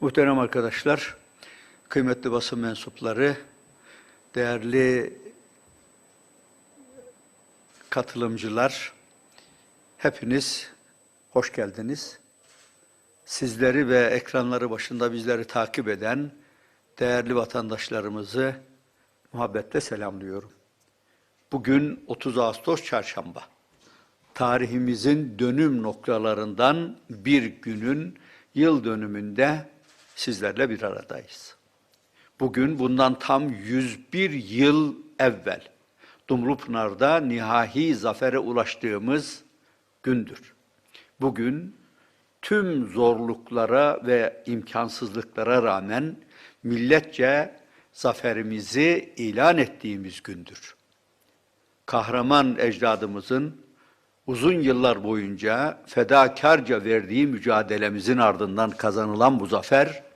Muhterem arkadaşlar, kıymetli basın mensupları, değerli katılımcılar, hepiniz hoş geldiniz. Sizleri ve ekranları başında bizleri takip eden değerli vatandaşlarımızı muhabbetle selamlıyorum. Bugün 30 Ağustos Çarşamba. Tarihimizin dönüm noktalarından bir günün yıl dönümünde sizlerle bir aradayız. Bugün bundan tam 101 yıl evvel Dumlupınar'da nihai zafere ulaştığımız gündür. Bugün tüm zorluklara ve imkansızlıklara rağmen milletçe zaferimizi ilan ettiğimiz gündür. Kahraman ecdadımızın uzun yıllar boyunca fedakarca verdiği mücadelemizin ardından kazanılan bu zafer,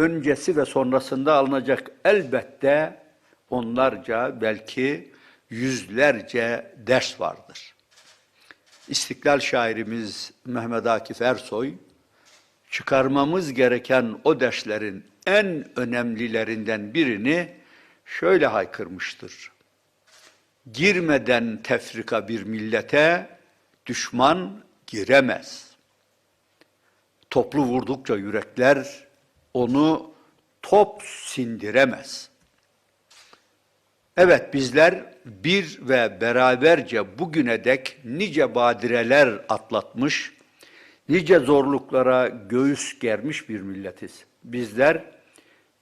öncesi ve sonrasında alınacak elbette onlarca belki yüzlerce ders vardır. İstiklal şairimiz Mehmet Akif Ersoy, çıkarmamız gereken o derslerin en önemlilerinden birini şöyle haykırmıştır. Girmeden tefrika bir millete düşman giremez. Toplu vurdukça yürekler onu top sindiremez. Evet bizler bir ve beraberce bugüne dek nice badireler atlatmış, nice zorluklara göğüs germiş bir milletiz. Bizler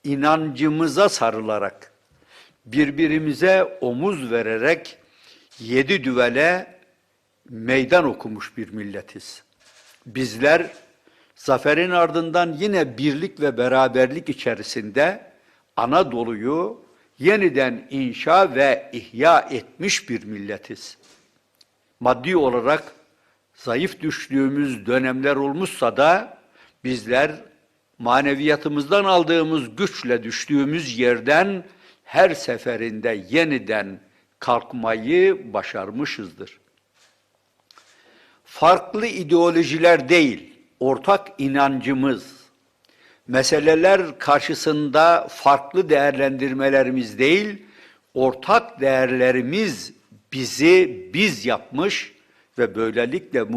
inancımıza sarılarak, birbirimize omuz vererek yedi düvele meydan okumuş bir milletiz. Bizler zaferin ardından yine birlik ve beraberlik içerisinde Anadolu'yu yeniden inşa ve ihya etmiş bir milletiz. Maddi olarak zayıf düştüğümüz dönemler olmuşsa da bizler maneviyatımızdan aldığımız güçle düştüğümüz yerden her seferinde yeniden kalkmayı başarmışızdır. Farklı ideolojiler değil, ortak inancımız, meseleler karşısında farklı değerlendirmelerimiz değil, ortak değerlerimiz bizi biz yapmış ve böylelikle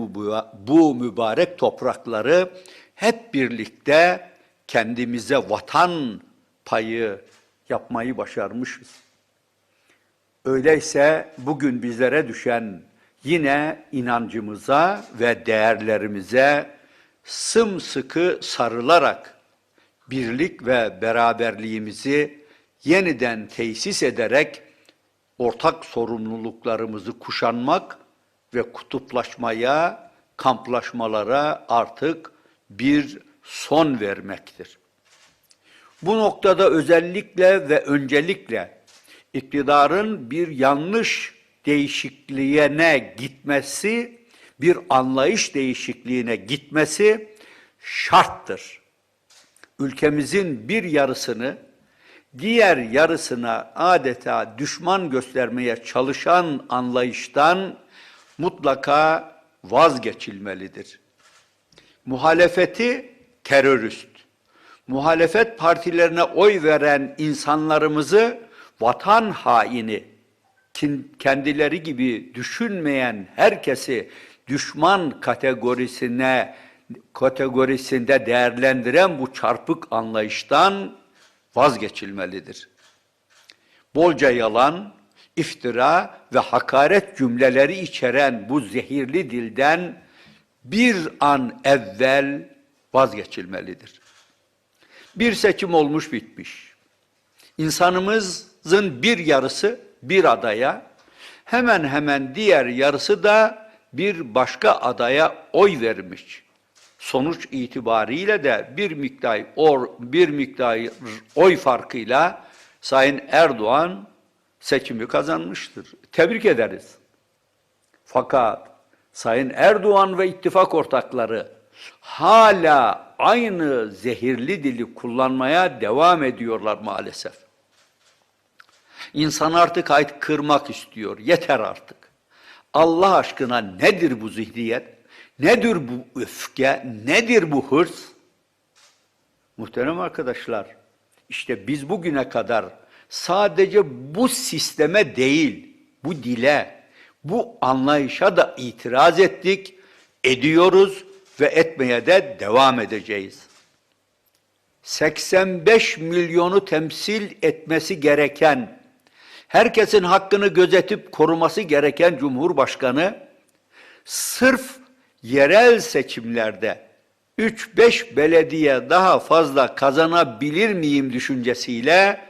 bu mübarek toprakları hep birlikte kendimize vatan payı yapmayı başarmışız. Öyleyse bugün bizlere düşen yine inancımıza ve değerlerimize sımsıkı sarılarak birlik ve beraberliğimizi yeniden tesis ederek ortak sorumluluklarımızı kuşanmak ve kutuplaşmaya, kamplaşmalara artık bir son vermektir. Bu noktada özellikle ve öncelikle iktidarın bir yanlış değişikliğine gitmesi, bir anlayış değişikliğine gitmesi şarttır. Ülkemizin bir yarısını diğer yarısına adeta düşman göstermeye çalışan anlayıştan mutlaka vazgeçilmelidir. Muhalefeti terörist, muhalefet partilerine oy veren insanlarımızı vatan haini, kendileri gibi düşünmeyen herkesi düşman kategorisine kategorisinde değerlendiren bu çarpık anlayıştan vazgeçilmelidir. Bolca yalan, iftira ve hakaret cümleleri içeren bu zehirli dilden bir an evvel vazgeçilmelidir. Bir seçim olmuş bitmiş. İnsanımızın bir yarısı bir adaya, hemen hemen diğer yarısı da bir başka adaya oy vermiş. Sonuç itibariyle de bir miktar or, bir miktar oy farkıyla Sayın Erdoğan seçimi kazanmıştır. Tebrik ederiz. Fakat Sayın Erdoğan ve ittifak ortakları hala aynı zehirli dili kullanmaya devam ediyorlar maalesef. İnsan artık ait kırmak istiyor. Yeter artık. Allah aşkına nedir bu zihniyet? Nedir bu öfke? Nedir bu hırs? Muhterem arkadaşlar, işte biz bugüne kadar sadece bu sisteme değil, bu dile, bu anlayışa da itiraz ettik, ediyoruz ve etmeye de devam edeceğiz. 85 milyonu temsil etmesi gereken, herkesin hakkını gözetip koruması gereken Cumhurbaşkanı, sırf yerel seçimlerde 3-5 belediye daha fazla kazanabilir miyim düşüncesiyle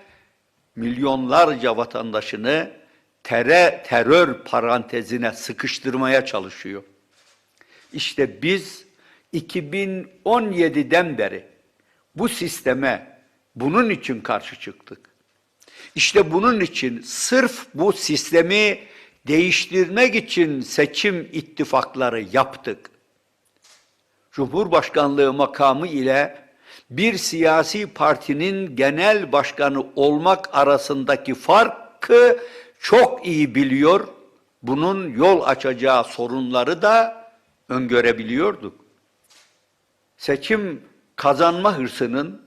milyonlarca vatandaşını tere, terör parantezine sıkıştırmaya çalışıyor. İşte biz 2017'den beri bu sisteme bunun için karşı çıktık. İşte bunun için sırf bu sistemi değiştirmek için seçim ittifakları yaptık. Cumhurbaşkanlığı makamı ile bir siyasi partinin genel başkanı olmak arasındaki farkı çok iyi biliyor. Bunun yol açacağı sorunları da öngörebiliyorduk. Seçim kazanma hırsının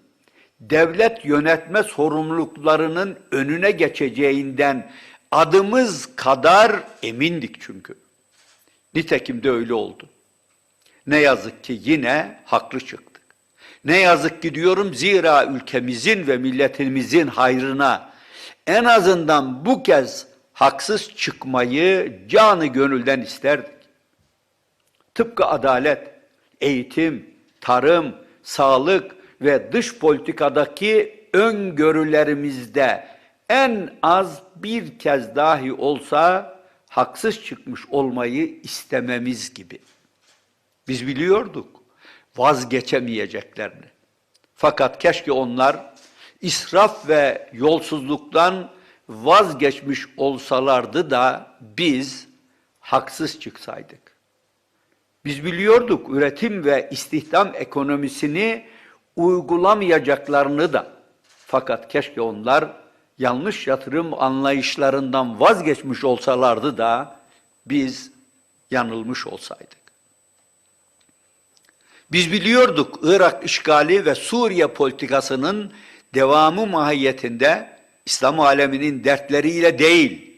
devlet yönetme sorumluluklarının önüne geçeceğinden adımız kadar emindik çünkü. Nitekim de öyle oldu. Ne yazık ki yine haklı çıktık. Ne yazık ki diyorum zira ülkemizin ve milletimizin hayrına en azından bu kez haksız çıkmayı canı gönülden isterdik. Tıpkı adalet, eğitim, tarım, sağlık ve dış politikadaki öngörülerimizde en az bir kez dahi olsa haksız çıkmış olmayı istememiz gibi. Biz biliyorduk vazgeçemeyeceklerini. Fakat keşke onlar israf ve yolsuzluktan vazgeçmiş olsalardı da biz haksız çıksaydık. Biz biliyorduk üretim ve istihdam ekonomisini uygulamayacaklarını da. Fakat keşke onlar yanlış yatırım anlayışlarından vazgeçmiş olsalardı da biz yanılmış olsaydık. Biz biliyorduk Irak işgali ve Suriye politikasının devamı mahiyetinde İslam aleminin dertleriyle değil,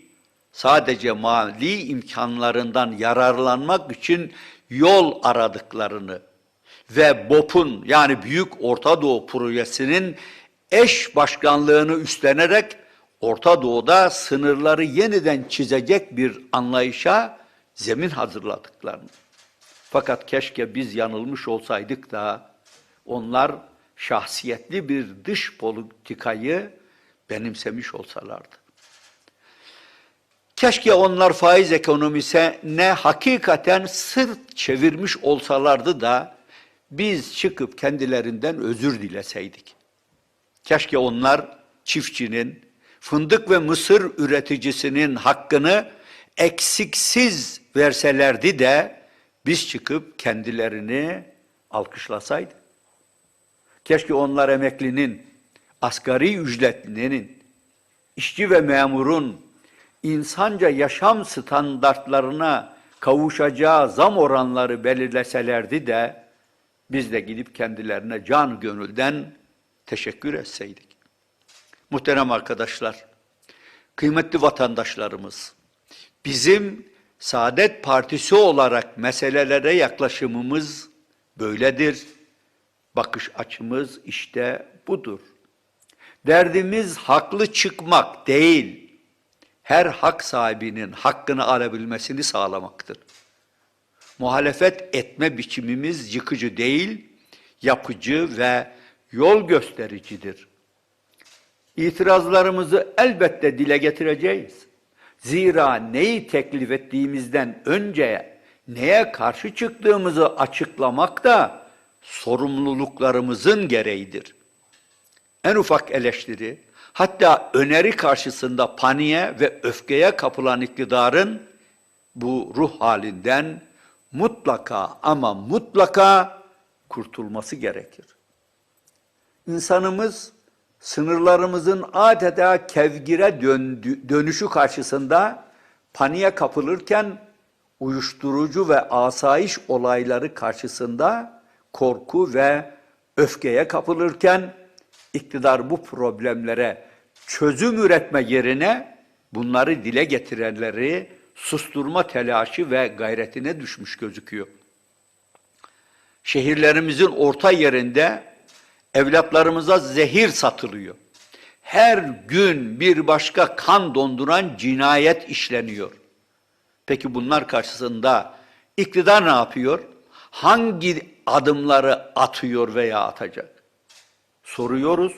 sadece mali imkanlarından yararlanmak için yol aradıklarını ve BOP'un yani Büyük Orta Doğu Projesi'nin eş başkanlığını üstlenerek Orta Doğu'da sınırları yeniden çizecek bir anlayışa zemin hazırladıklarını. Fakat keşke biz yanılmış olsaydık da onlar şahsiyetli bir dış politikayı benimsemiş olsalardı. Keşke onlar faiz ekonomisine hakikaten sırt çevirmiş olsalardı da biz çıkıp kendilerinden özür dileseydik. Keşke onlar çiftçinin, fındık ve mısır üreticisinin hakkını eksiksiz verselerdi de biz çıkıp kendilerini alkışlasaydık. Keşke onlar emeklinin, asgari ücretlinin, işçi ve memurun insanca yaşam standartlarına kavuşacağı zam oranları belirleselerdi de biz de gidip kendilerine can gönülden teşekkür etseydik. Muhterem arkadaşlar, kıymetli vatandaşlarımız, bizim Saadet Partisi olarak meselelere yaklaşımımız böyledir. Bakış açımız işte budur. Derdimiz haklı çıkmak değil, her hak sahibinin hakkını alabilmesini sağlamaktır. Muhalefet etme biçimimiz yıkıcı değil, yapıcı ve yol göstericidir. İtirazlarımızı elbette dile getireceğiz. Zira neyi teklif ettiğimizden önce neye karşı çıktığımızı açıklamak da sorumluluklarımızın gereğidir. En ufak eleştiri, hatta öneri karşısında paniğe ve öfkeye kapılan iktidarın bu ruh halinden mutlaka ama mutlaka kurtulması gerekir. İnsanımız sınırlarımızın adeta kevgire döndü, dönüşü karşısında paniğe kapılırken uyuşturucu ve asayiş olayları karşısında korku ve öfkeye kapılırken iktidar bu problemlere çözüm üretme yerine bunları dile getirenleri susturma telaşı ve gayretine düşmüş gözüküyor. Şehirlerimizin orta yerinde evlatlarımıza zehir satılıyor. Her gün bir başka kan donduran cinayet işleniyor. Peki bunlar karşısında iktidar ne yapıyor? Hangi adımları atıyor veya atacak? Soruyoruz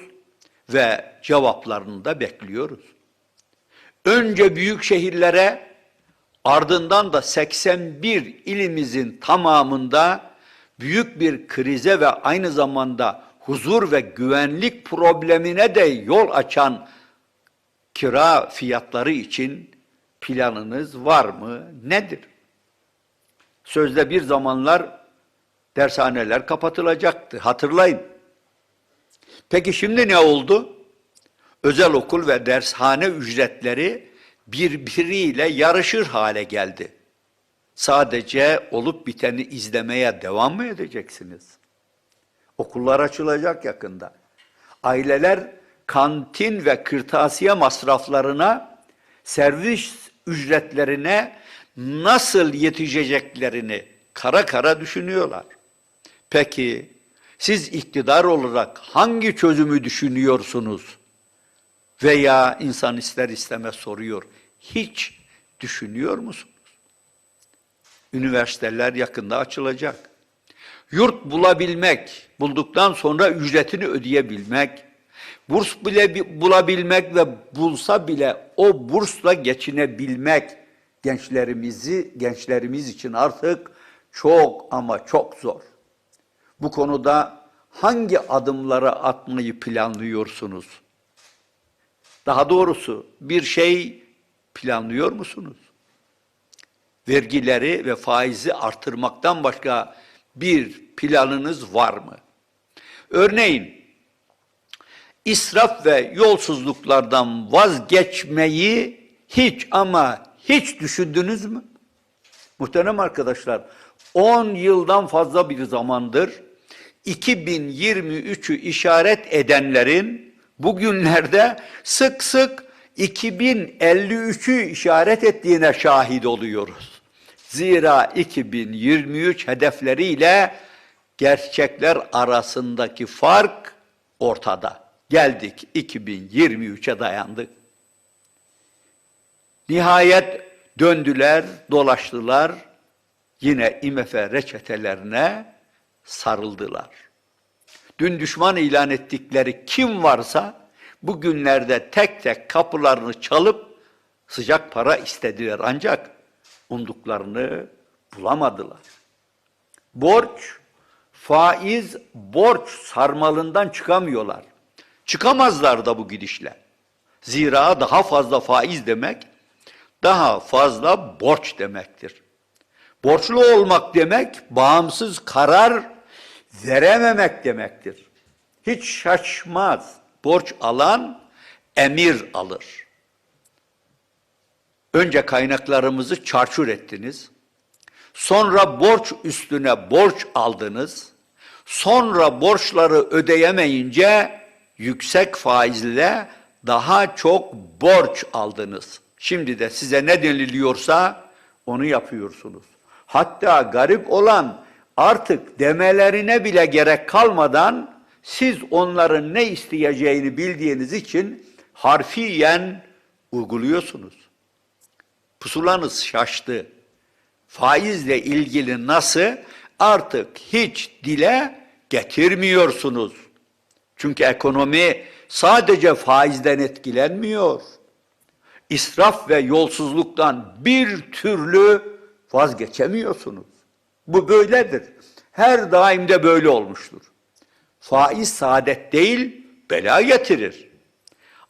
ve cevaplarını da bekliyoruz. Önce büyük şehirlere ardından da 81 ilimizin tamamında büyük bir krize ve aynı zamanda huzur ve güvenlik problemine de yol açan kira fiyatları için planınız var mı? Nedir? Sözde bir zamanlar dershaneler kapatılacaktı. Hatırlayın. Peki şimdi ne oldu? Özel okul ve dershane ücretleri birbiriyle yarışır hale geldi. Sadece olup biteni izlemeye devam mı edeceksiniz? Okullar açılacak yakında. Aileler kantin ve kırtasiye masraflarına, servis ücretlerine nasıl yetişeceklerini kara kara düşünüyorlar. Peki siz iktidar olarak hangi çözümü düşünüyorsunuz? Veya insan ister istemez soruyor. Hiç düşünüyor musunuz? Üniversiteler yakında açılacak. Yurt bulabilmek, bulduktan sonra ücretini ödeyebilmek, burs bile bulabilmek ve bulsa bile o bursla geçinebilmek gençlerimizi gençlerimiz için artık çok ama çok zor. Bu konuda hangi adımları atmayı planlıyorsunuz? Daha doğrusu bir şey planlıyor musunuz? Vergileri ve faizi artırmaktan başka bir planınız var mı? Örneğin israf ve yolsuzluklardan vazgeçmeyi hiç ama hiç düşündünüz mü? Muhterem arkadaşlar, 10 yıldan fazla bir zamandır 2023'ü işaret edenlerin bugünlerde sık sık 2053'ü işaret ettiğine şahit oluyoruz. Zira 2023 hedefleriyle gerçekler arasındaki fark ortada. Geldik 2023'e dayandık. Nihayet döndüler, dolaştılar, yine IMF reçetelerine sarıldılar. Dün düşman ilan ettikleri kim varsa bugünlerde tek tek kapılarını çalıp sıcak para istediler ancak umduklarını bulamadılar. Borç, faiz, borç sarmalından çıkamıyorlar. Çıkamazlar da bu gidişle. Zira daha fazla faiz demek, daha fazla borç demektir. Borçlu olmak demek, bağımsız karar verememek demektir. Hiç şaşmaz. Borç alan emir alır. Önce kaynaklarımızı çarçur ettiniz. Sonra borç üstüne borç aldınız. Sonra borçları ödeyemeyince yüksek faizle daha çok borç aldınız. Şimdi de size ne deniliyorsa onu yapıyorsunuz. Hatta garip olan artık demelerine bile gerek kalmadan siz onların ne isteyeceğini bildiğiniz için harfiyen uyguluyorsunuz. Pusulanız şaştı. Faizle ilgili nasıl artık hiç dile getirmiyorsunuz. Çünkü ekonomi sadece faizden etkilenmiyor. İsraf ve yolsuzluktan bir türlü vazgeçemiyorsunuz. Bu böyledir. Her daimde böyle olmuştur. Faiz saadet değil, bela getirir.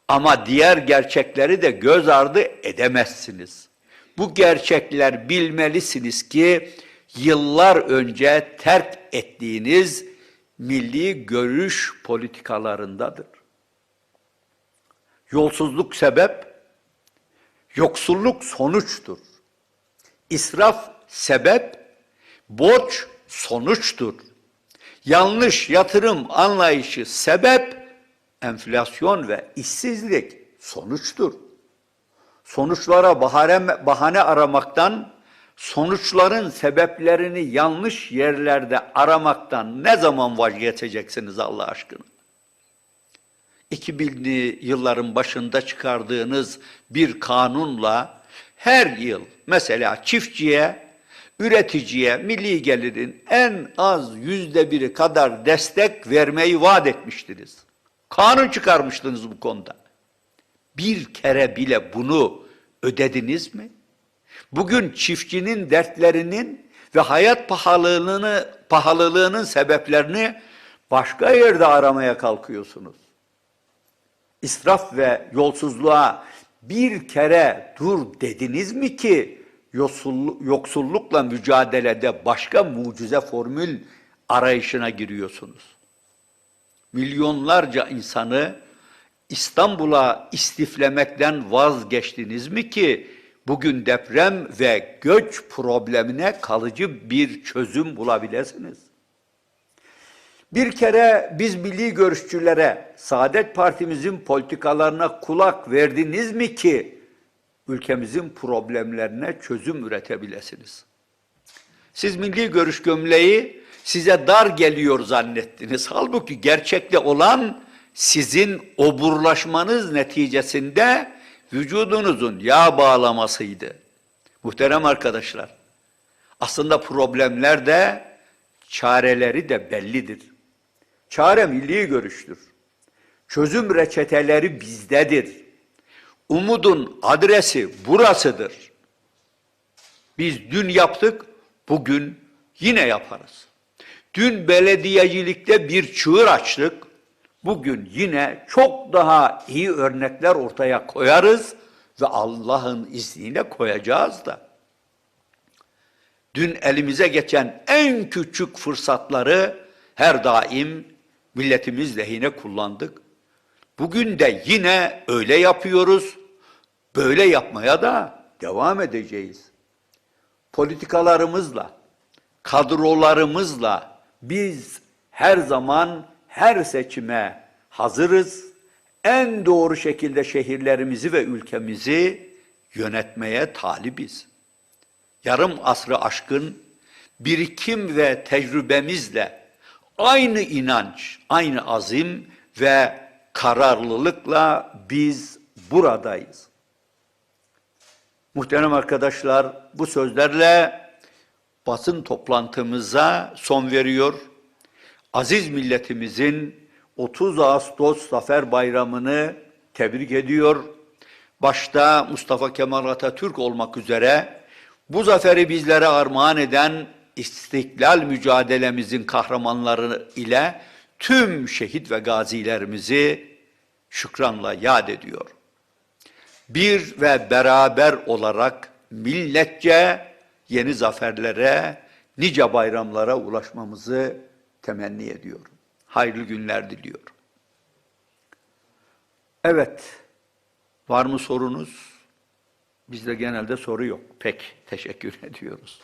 Ama diğer gerçekleri de göz ardı edemezsiniz. Bu gerçekler bilmelisiniz ki yıllar önce terk ettiğiniz milli görüş politikalarındadır. Yolsuzluk sebep, yoksulluk sonuçtur. İsraf sebep, borç sonuçtur. yanlış yatırım anlayışı sebep, enflasyon ve işsizlik sonuçtur. Sonuçlara bahane, aramaktan, sonuçların sebeplerini yanlış yerlerde aramaktan ne zaman vazgeçeceksiniz Allah aşkına? 2000'li yılların başında çıkardığınız bir kanunla her yıl mesela çiftçiye, üreticiye milli gelirin en az yüzde biri kadar destek vermeyi vaat etmiştiniz. Kanun çıkarmıştınız bu konuda. Bir kere bile bunu ödediniz mi? Bugün çiftçinin dertlerinin ve hayat pahalılığını pahalılığının sebeplerini başka yerde aramaya kalkıyorsunuz israf ve yolsuzluğa bir kere dur dediniz mi ki yoksullukla mücadelede başka mucize formül arayışına giriyorsunuz? Milyonlarca insanı İstanbul'a istiflemekten vazgeçtiniz mi ki bugün deprem ve göç problemine kalıcı bir çözüm bulabilirsiniz? Bir kere biz milli görüşçülere, Saadet Partimizin politikalarına kulak verdiniz mi ki ülkemizin problemlerine çözüm üretebilesiniz? Siz milli görüş gömleği size dar geliyor zannettiniz. Halbuki gerçekte olan sizin oburlaşmanız neticesinde vücudunuzun yağ bağlamasıydı. Muhterem arkadaşlar, aslında problemler de çareleri de bellidir. Çare milli görüştür. Çözüm reçeteleri bizdedir. Umudun adresi burasıdır. Biz dün yaptık, bugün yine yaparız. Dün belediyecilikte bir çığır açtık, bugün yine çok daha iyi örnekler ortaya koyarız ve Allah'ın izniyle koyacağız da. Dün elimize geçen en küçük fırsatları her daim milletimiz lehine kullandık. Bugün de yine öyle yapıyoruz. Böyle yapmaya da devam edeceğiz. Politikalarımızla, kadrolarımızla biz her zaman her seçime hazırız. En doğru şekilde şehirlerimizi ve ülkemizi yönetmeye talibiz. Yarım asrı aşkın birikim ve tecrübemizle aynı inanç, aynı azim ve kararlılıkla biz buradayız. Muhterem arkadaşlar, bu sözlerle basın toplantımıza son veriyor. Aziz milletimizin 30 Ağustos Zafer Bayramı'nı tebrik ediyor. Başta Mustafa Kemal Atatürk olmak üzere bu zaferi bizlere armağan eden istiklal mücadelemizin kahramanları ile tüm şehit ve gazilerimizi şükranla yad ediyor. Bir ve beraber olarak milletçe yeni zaferlere, nice bayramlara ulaşmamızı temenni ediyorum. Hayırlı günler diliyorum. Evet, var mı sorunuz? Bizde genelde soru yok. Pek teşekkür ediyoruz.